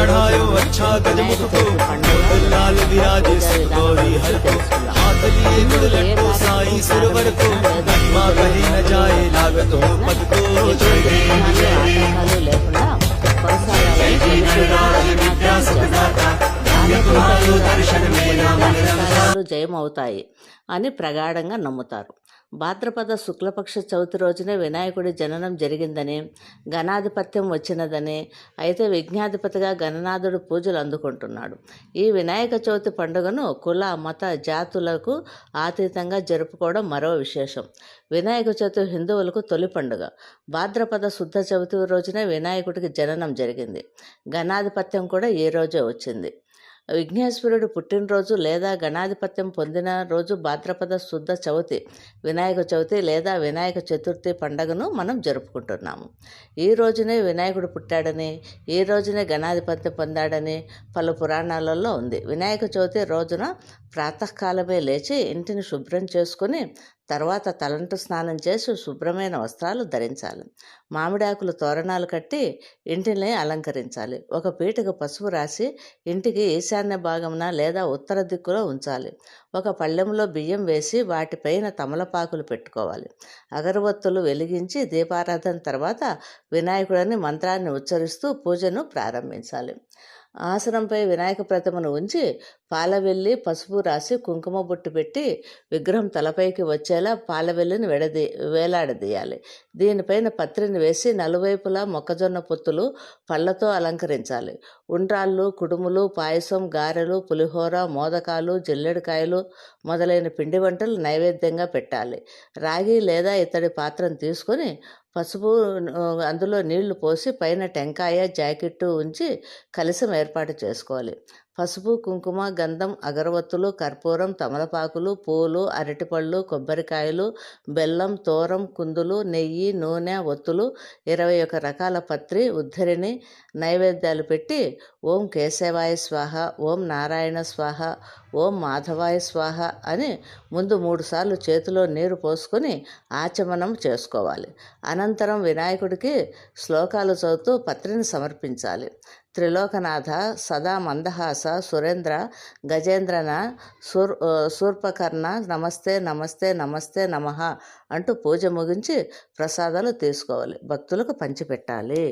चढ़ायो अच्छा गज मुख को लाल विराजे सुख गौरी हर को हाथ लिए गुड़ लड्डू साई सिरवर को महिमा कही न जाए लागत हो पद को जय देव जय देव ఆటంకాలు లేకుండా కొనసాగాలి జయమవుతాయి అని ప్రగాఢంగా నమ్ముతారు భాద్రపద శుక్లపక్ష చవితి రోజునే వినాయకుడి జననం జరిగిందని గణాధిపత్యం వచ్చినదని అయితే విఘ్నాధిపతిగా గణనాథుడు పూజలు అందుకుంటున్నాడు. ఈ వినాయక చవితి పండుగను కుల మత జాతులకు ఆతీతంగా జరుపుకోవడం మరో విశేషం. వినాయక చవితి హిందువులకు తొలి పండుగ. భాద్రపద శుద్ధ చవితి రోజునే వినాయకుడికి జననం జరిగింది. గణాధిపత్యం కూడా ఈ రోజే వచ్చింది. విఘ్నేశ్వరుడు పుట్టినరోజు లేదా గణాధిపత్యం పొందిన రోజు భాద్రపద శుద్ధ చవితి వినాయక చవితి లేదా వినాయక చతుర్థి పండగను మనం జరుపుకుంటున్నాము. ఈ రోజునే వినాయకుడు పుట్టాడని ఈ రోజునే గణాధిపత్యం పొందాడని పలు పురాణాలలో ఉంది. వినాయక చవితి రోజున ప్రాతకాలమే లేచి ఇంటిని శుభ్రం చేసుకుని తర్వాత తలంటు స్నానం చేసి శుభ్రమైన వస్త్రాలు ధరించాలి. మామిడాకులు తోరణాలు కట్టి ఇంటిని అలంకరించాలి. ఒక పీటకు పసుపు రాసి ఇంటికి ఈశాన్య భాగమున లేదా ఉత్తర దిక్కులో ఉంచాలి. ఒక పళ్ళెంలో బియ్యం వేసి వాటిపైన తమలపాకులు పెట్టుకోవాలి. అగరబత్తులు వెలిగించి దీపారాధన తర్వాత వినాయకుడిని మంత్రాన్ని ఉచ్చరిస్తూ పూజను ప్రారంభించాలి. ఆసనంపై వినాయక ప్రతిమను ఉంచి పాలవెల్లి పసుపు రాసి కుంకుమ బొట్టు పెట్టి విగ్రహం తలపైకి వచ్చేలా పాలవెల్లిని వెడది వేలాడదీయాలి. దీనిపైన పత్రిని వేసి నలువైపులా మొక్కజొన్న పొత్తులు పళ్ళతో అలంకరించాలి. ఉండ్రాళ్ళు కుడుములు పాయసం గారెలు పులిహోర మోదకాలు జల్లెడకాయలు మొదలైన పిండి వంటలు నైవేద్యంగా పెట్టాలి. రాగి లేదా ఇతడి పాత్రను తీసుకొని పసుపు అందులో నీళ్ళు పోసి పైన టెంకాయ జాకెట్టు ఉంచి కలశం ఏర్పాటు చేసుకోవాలి. పసుపు కుంకుమ గంధం అగరవత్తులు కర్పూరం తమలపాకులు పూలు అరటిపళ్ళు కొబ్బరికాయలు బెల్లం తోరం కుందులు నెయ్యి నూనె ఒత్తులు ఇరవై ఒక రకాల పత్రి ఉద్ధరిణి నైవేద్యాలు పెట్టి ఓం కేశవాయ స్వాహ ఓం నారాయణ స్వాహ ఓం మాధవాయ స్వాహ అని ముందు మూడుసార్లు చేతిలో నీరు పోసుకొని ఆచమనం చేసుకోవాలి. అనంతరం వినాయకుడికి శ్లోకాలు చదువుతూ పత్రిని సమర్పించాలి. త్రిలోకనాథ సదా మందహాస సురేంద్ర గజేంద్రన సూర్ సూర్పకర్ణ శూర్పకర్ణ నమస్తే నమస్తే నమస్తే నమః అంటూ పూజ ముగించి ప్రసాదాలు తీసుకోవాలి. భక్తులకు పంచిపెట్టాలి.